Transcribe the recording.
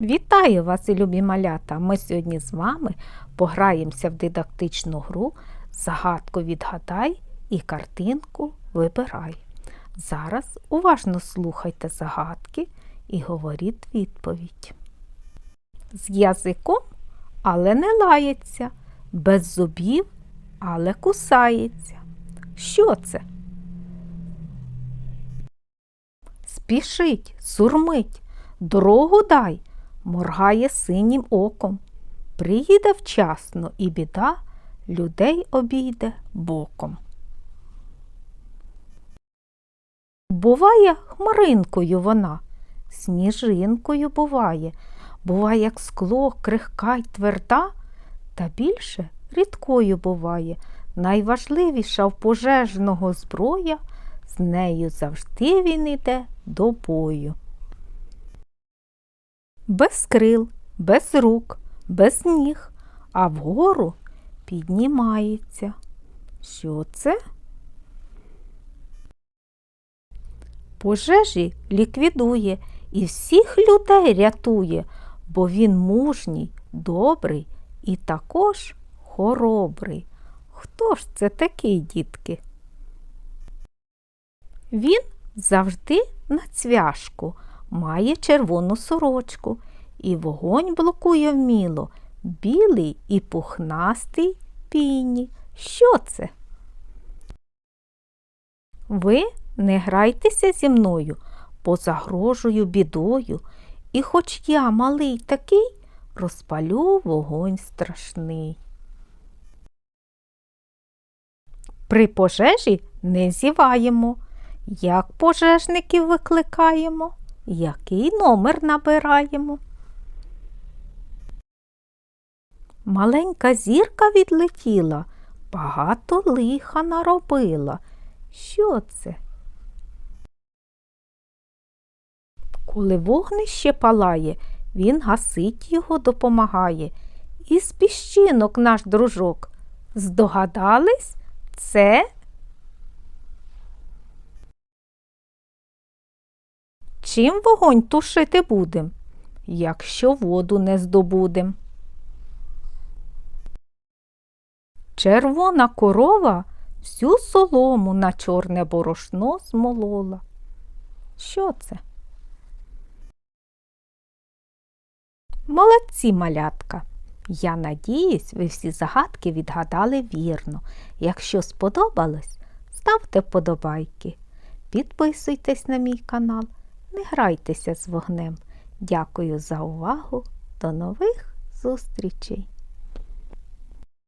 Вітаю вас, любі малята! Ми сьогодні з вами пограємося в дидактичну гру Загадку відгадай і картинку вибирай. Зараз уважно слухайте загадки і говоріть відповідь. З язиком, але не лається, без зубів, але кусається. Що це? Спішить, сурмить, дорогу дай, моргає синім оком. Приїде вчасно і біда людей обійде боком. Буває хмаринкою вона, сніжинкою буває, буває, як скло, крихка й тверда, та більше рідкою буває. Найважливіша в пожежного зброя, з нею завжди він іде до бою. Без крил, без рук, без ніг, а вгору піднімається. Що це? Пожежі ліквідує і всіх людей рятує, бо він мужній, добрий і також хоробрий. Хто ж це такий, дітки? Він завжди на цвяшку, має червону сорочку, і вогонь блокує вміло, білий і пухнастий піні. Що це? Ви не грайтеся зі мною, бо загрожую бідою, і хоч я малий такий, розпалю вогонь страшний. При пожежі не зіваємо. Як пожежників викликаємо, який номер набираємо? Маленька зірка відлетіла, багато лиха наробила. Що це? Коли вогнище палає, він гасить його допомагає. Із піщинок наш дружок. Здогадались? Це Чим вогонь тушити будем, якщо воду не здобудем? Червона корова всю солому на чорне борошно змолола. Що це? Молодці малятка! Я надіюсь, ви всі загадки відгадали вірно. Якщо сподобалось, ставте вподобайки. Підписуйтесь на мій канал. Не грайтеся з вогнем. Дякую за увагу. До нових зустрічей!